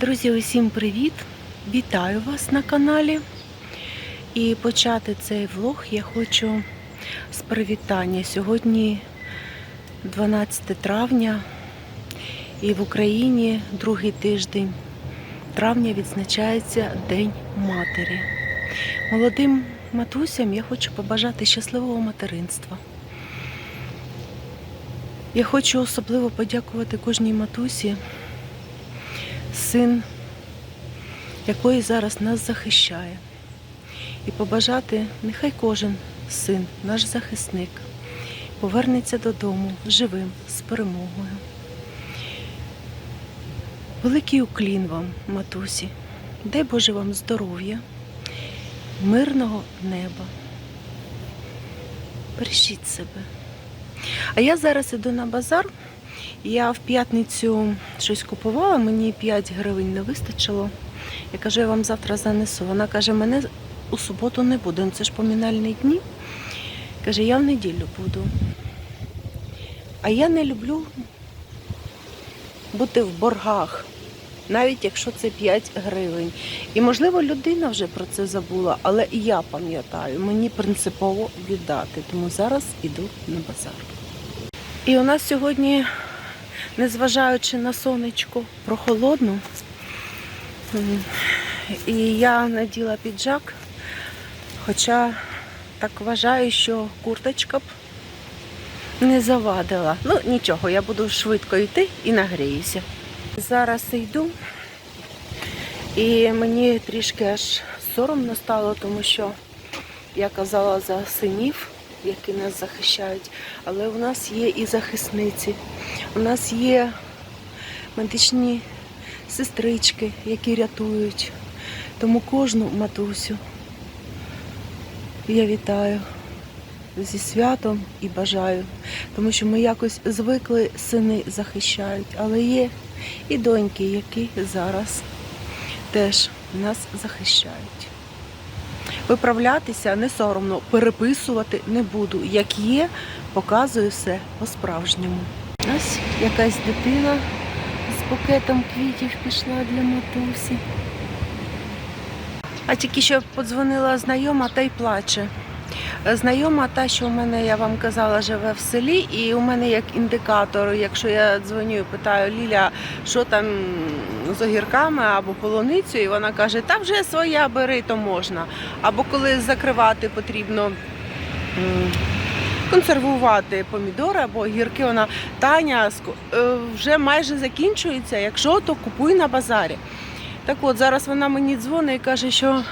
Друзі, усім привіт! Вітаю вас на каналі. І почати цей влог я хочу з привітання. Сьогодні 12 травня і в Україні другий тиждень травня відзначається День Матері. Молодим матусям я хочу побажати щасливого материнства. Я хочу особливо подякувати кожній матусі, син якої зараз нас захищає. І побажати, нехай кожен син, наш захисник, повернеться додому живим, з перемогою. Великий уклін вам, матусі, дай Боже вам здоров'я, мирного неба. Бережіть себе. А я зараз іду на базар. Я в п'ятницю щось купувала, мені 5 гривень не вистачило. Я кажу, я вам завтра занесу. Вона каже, мене у суботу не буде. Ну, Це ж помінальні дні. Каже, я в неділю буду. А я не люблю бути в боргах, навіть якщо це 5 гривень. І, можливо, людина вже про це забула, але і я пам'ятаю, мені принципово віддати. Тому зараз іду на базар. І у нас сьогодні, незважаючи на сонечко, прохолодно. І я наділа піджак, хоча так вважаю, що курточка б не завадила. Ну, нічого, я буду швидко йти і нагріюся. Зараз йду, і мені трішки аж соромно стало, тому що я казала за синів, які нас захищають, але у нас є і захисниці, у нас є медичні сестрички, які рятують. Тому кожну матусю я вітаю зі святом і бажаю, тому що ми якось звикли сини захищають, але є і доньки, які зараз теж нас захищають. Виправлятися не соромно, переписувати не буду. Як є, показую все по-справжньому. Ось якась дитина з букетом квітів пішла для матусі. А тільки що подзвонила знайома та й плаче. Знайома та, що у мене, я вам казала, живе в селі, і у мене як індикатор, якщо я дзвоню і питаю Ліля, що там з огірками або полуницею, і вона каже, та вже своя бери, то можна. Або коли закривати потрібно консервувати помідори або огірки, вона Таня е, вже майже закінчується. Якщо, то купуй на базарі. Так от, зараз вона мені дзвонить і каже, що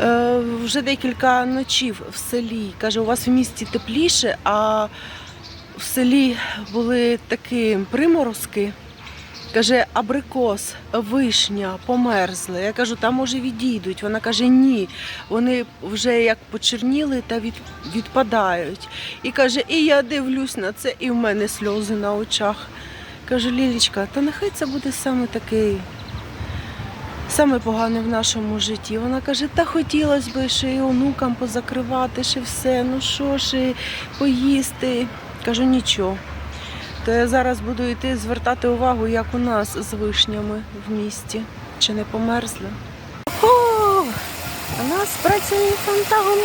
е, вже декілька ночів в селі. Каже, у вас в місті тепліше, а в селі були такі приморозки. Каже, абрикос, вишня померзли. Я кажу, там може відійдуть. Вона каже, ні. Вони вже як почерніли та від, відпадають. І каже, і я дивлюсь на це, і в мене сльози на очах. Кажу, Лілічка, та нехай це буде саме такий, саме погане в нашому житті. Вона каже, та хотілося б ще і онукам позакривати, ще все, ну що і поїсти. Кажу, нічого. То я зараз буду йти звертати увагу, як у нас з вишнями в місті. Чи не померзли. О, у нас працює фонтан.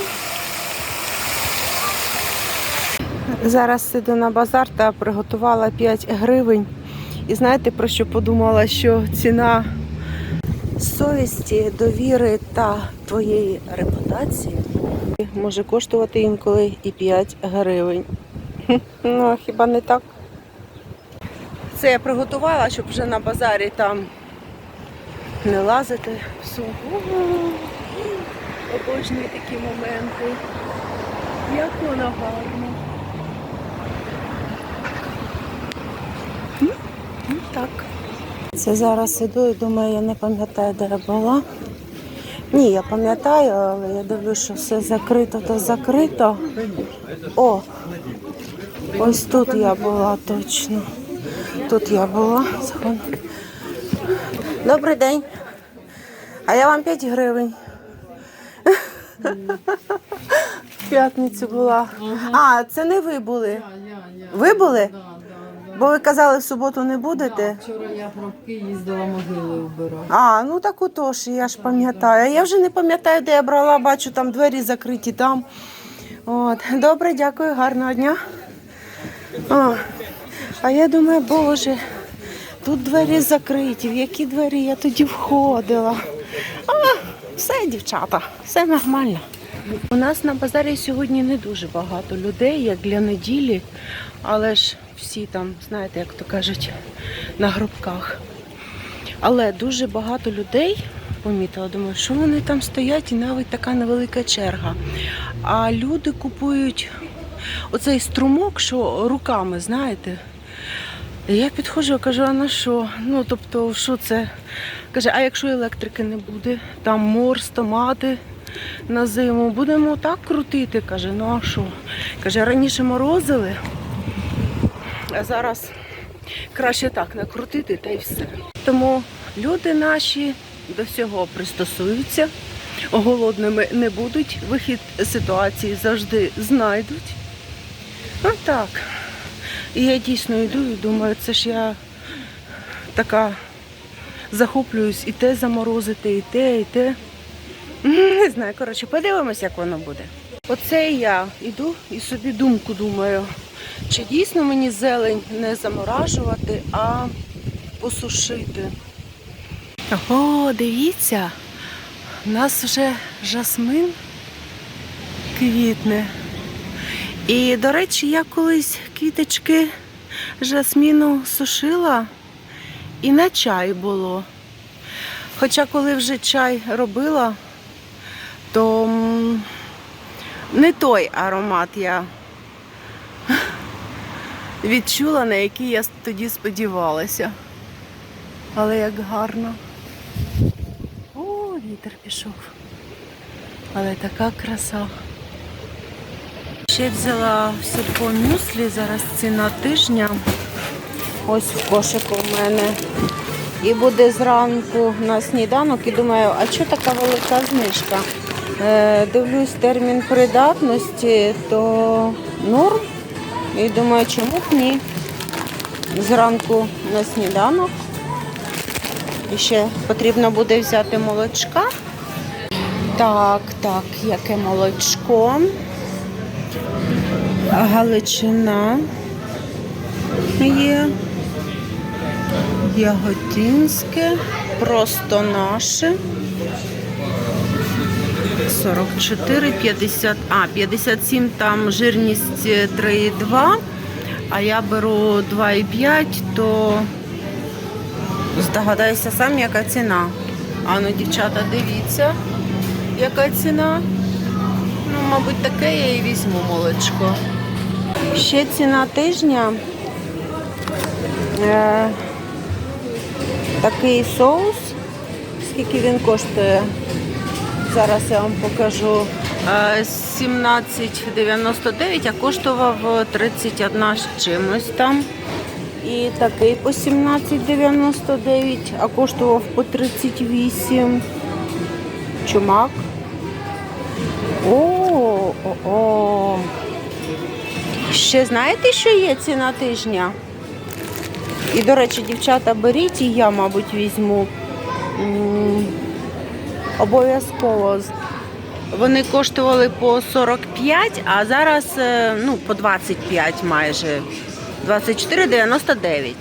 Зараз іду на базар та приготувала 5 гривень. І знаєте, про що подумала? Що ціна совісті, довіри та твоєї репутації може коштувати інколи і 5 гривень. Ну, хіба не так? Це я приготувала, щоб вже на базарі там не лазити в. Обожнюю такі моменти. Як. М? М, Так. Це зараз іду і думаю, я не пам'ятаю, де я була. Ні, я пам'ятаю, але я дивлюсь, що все закрито, то закрито. О, ось тут я була точно. Тут я була. Добрий день. А я вам 5 гривень. В п'ятницю була. А, це не ви були. Ви були? Бо ви казали, в суботу не будете. Вчора я пробки їздила могили вбирати. А, ну так отож, я ж пам'ятаю. А Я вже не пам'ятаю, де я брала, бачу, там двері закриті там. От. Добре, дякую, гарного дня. А, а я думаю, боже, тут двері закриті. В які двері я тоді входила? А, все, дівчата, все нормально. У нас на базарі сьогодні не дуже багато людей, як для неділі, але ж всі там, знаєте, як то кажуть, на гробках. Але дуже багато людей помітила, думаю, що вони там стоять і навіть така невелика черга. А люди купують оцей струмок, що руками, знаєте. Я підходжу, кажу, а на що? Ну, тобто, що це? Каже, а якщо електрики не буде, там морс, томати на зиму, будемо так крутити. Каже, ну а що? Каже, раніше морозили, а зараз краще так накрутити та й все. Тому люди наші до всього пристосуються, голодними не будуть, вихід ситуації завжди знайдуть. А так. І я дійсно йду і думаю, це ж я така захоплююсь і те заморозити, і те, і те. М, Не знаю, коротше, подивимось, як воно буде. Оце я йду і собі думку думаю, чи дійсно мені зелень не заморажувати, а посушити. О, дивіться, у нас вже жасмин квітне. І, до речі, я колись квіточки жасміну сушила і на чай було. Хоча коли вже чай робила, то не той аромат я відчула, на який я тоді сподівалася. Але як гарно. О, вітер пішов. Але така краса. Ще взяла в сільпо мюслі, зараз ціна тижня. Ось в кошику в мене. І буде зранку на сніданок і думаю, а що така велика знижка? Е, дивлюсь термін придатності, то норм. І думаю, чому б ні? Зранку на сніданок. І ще потрібно буде взяти молочка. Так, так, яке молочко. Галичина є. Яготинське, просто наше. 44, 50, а, 57 там жирність 3,2, а я беру 2,5, то здогадайся сам, яка ціна. А ну, дівчата, дивіться, яка ціна. Ну, мабуть, таке я і візьму молочко. Ще ціна тижня. Е, такий соус. Скільки він коштує? Зараз я вам покажу. Е, 17,99, а коштував 31 з чимось там. І такий по 17,99, а коштував по 38. Чумак. О, о, о. Ще знаєте, що є ціна тижня? І, до речі, дівчата, беріть, і я, мабуть, візьму. Обов'язково. Вони коштували по 45, а зараз е, ну, по 25 майже. 24,99.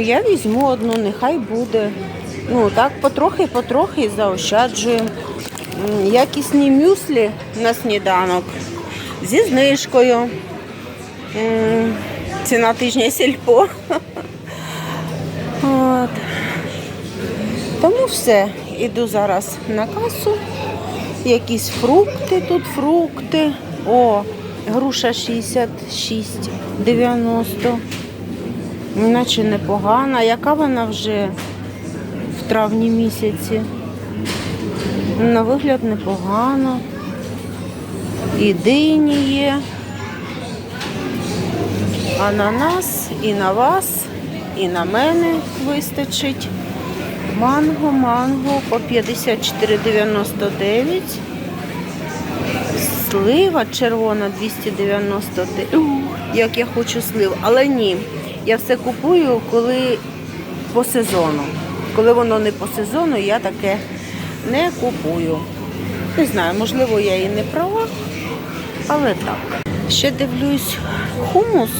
Я візьму одну, нехай буде. Ну, так, потрохи-потрохи заощаджуємо. Якісні мюслі на сніданок зі знижкою. Ціна тижня сільпо. От. Тому все. Іду зараз на касу. Якісь фрукти тут, фрукти. О, груша 66,90. Наче непогана. Яка вона вже в травні місяці? На вигляд непогано. І дині є. Ананас і на вас, і на мене вистачить. Манго, манго по 54,99. Слива червона 299. Як я хочу слив. Але ні, я все купую, коли по сезону. Коли воно не по сезону, я таке не купую. Не знаю, можливо, я і не права, але так. Ще дивлюсь хумус,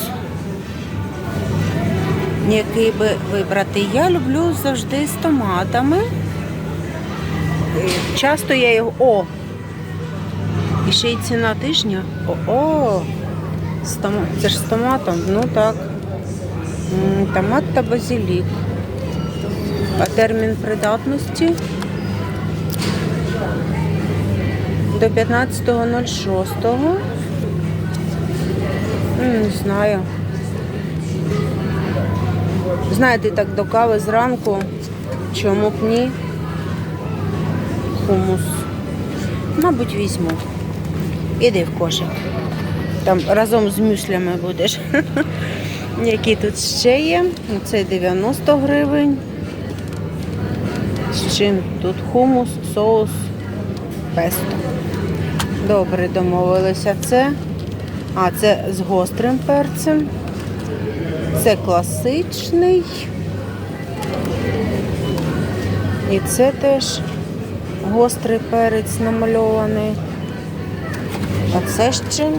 який би вибрати. Я люблю завжди з томатами. Е, Часто я його. О! І ще й ціна тижня. О, о! З Це ж з томатом, ну так. Томат та базилік. А термін придатності до 15.06. Не знаю. Знаєте, так до кави зранку. Чому б ні? Хумус. Мабуть, візьму. Іди в кошик. Там разом з мюслями будеш. Які тут ще є? Це 90 гривень. З чим тут хумус, соус, песто. Добре, домовилися. Це. А, це з гострим перцем. Це класичний. І це теж гострий перець намальований. А це чим?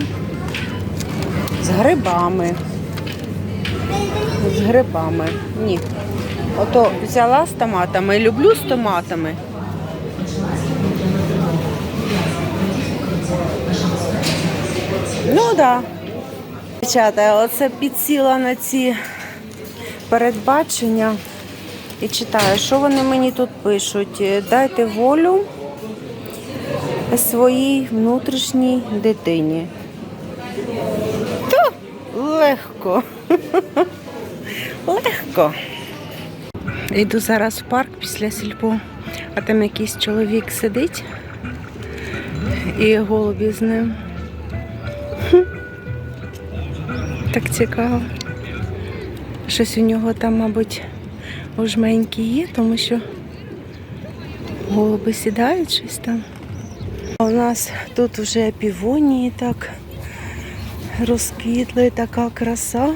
З грибами. З грибами. Ні. Ото взяла з томатами. Люблю з томатами. Ну так. Да. Дівчата, оце підсіла на ці передбачення і читаю, що вони мені тут пишуть. Дайте волю своїй внутрішній дитині. То легко. Легко. Йду зараз в парк після сільпо, а там якийсь чоловік сидить і голубі з ним. Так цікаво. Щось у нього там, мабуть, у жменьки є, тому що голуби сідають щось там. А У нас тут вже півонії так розквітли, така краса.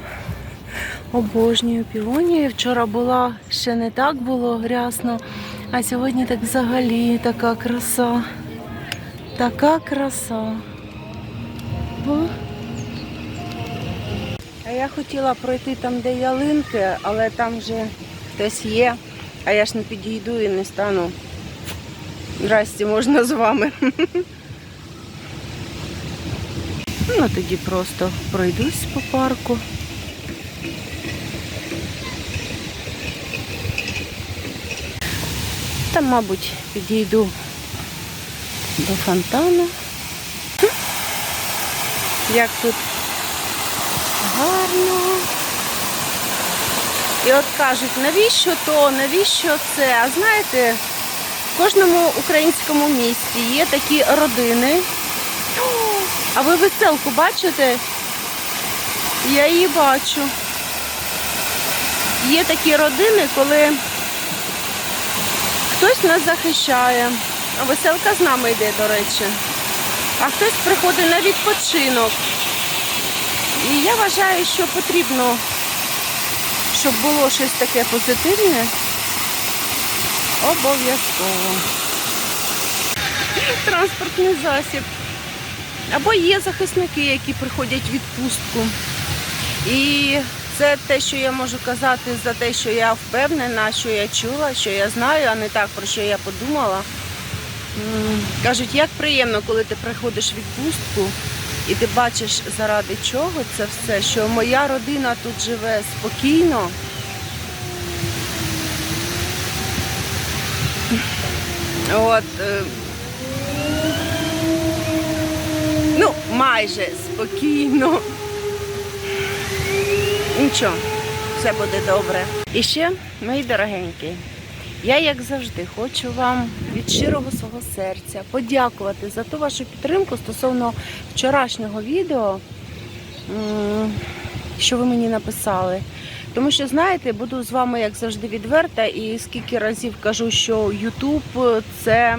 Обожнюю півонії. Вчора була ще не так було грязно, а сьогодні так взагалі така краса. Така краса. О. А я хотіла пройти там, де ялинки, але там вже хтось є, а я ж не підійду і не стану. Здрасте, можна з вами. Ну, тоді просто пройдусь по парку. Там, мабуть, підійду до фонтану. Як тут гарно. І от кажуть, навіщо то, навіщо це? А знаєте, в кожному українському місті є такі родини. А ви веселку бачите? Я її бачу. Є такі родини, коли хтось нас захищає. Веселка з нами йде, до речі. А хтось приходить на відпочинок. І я вважаю, що потрібно, щоб було щось таке позитивне. Обов'язково. Транспортний засіб. Або є захисники, які приходять в відпустку. І це те, що я можу казати за те, що я впевнена, що я чула, що я знаю, а не так, про що я подумала. Кажуть, як приємно, коли ти приходиш в відпустку і ти бачиш, заради чого це все, що моя родина тут живе спокійно. От, е, ну, майже спокійно. Нічого, все буде добре. І ще, мої дорогенькі, я, як завжди, хочу вам від щирого свого серця подякувати за ту вашу підтримку стосовно вчорашнього відео, що ви мені написали. Тому що, знаєте, буду з вами, як завжди, відверта, і скільки разів кажу, що YouTube це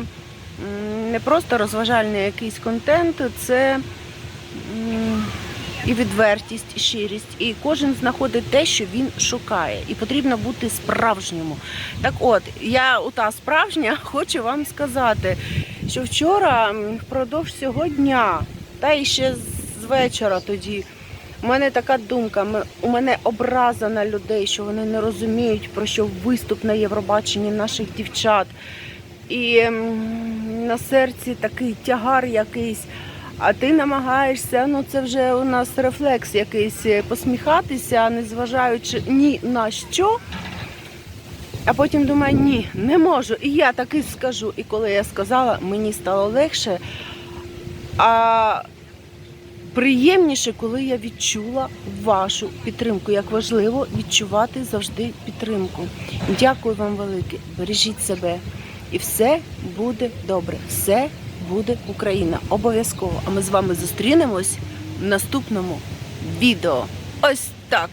не просто розважальний якийсь контент, це і відвертість, і щирість. І кожен знаходить те, що він шукає. І потрібно бути справжньому. Так от, я ота справжня хочу вам сказати, що вчора впродовж цього дня, та і ще з вечора тоді. У мене така думка, у мене образа на людей, що вони не розуміють, про що виступ на Євробаченні наших дівчат. І на серці такий тягар якийсь. А ти намагаєшся, ну це вже у нас рефлекс якийсь е, посміхатися, незважаючи ні на що. А потім думаю, ні, не можу. І я таки скажу. І коли я сказала, мені стало легше. А приємніше, коли я відчула вашу підтримку. Як важливо відчувати завжди підтримку. Дякую вам велике. Бережіть себе. І все буде добре. Все буде Україна. Обов'язково. А ми з вами зустрінемось в наступному відео. Ось так.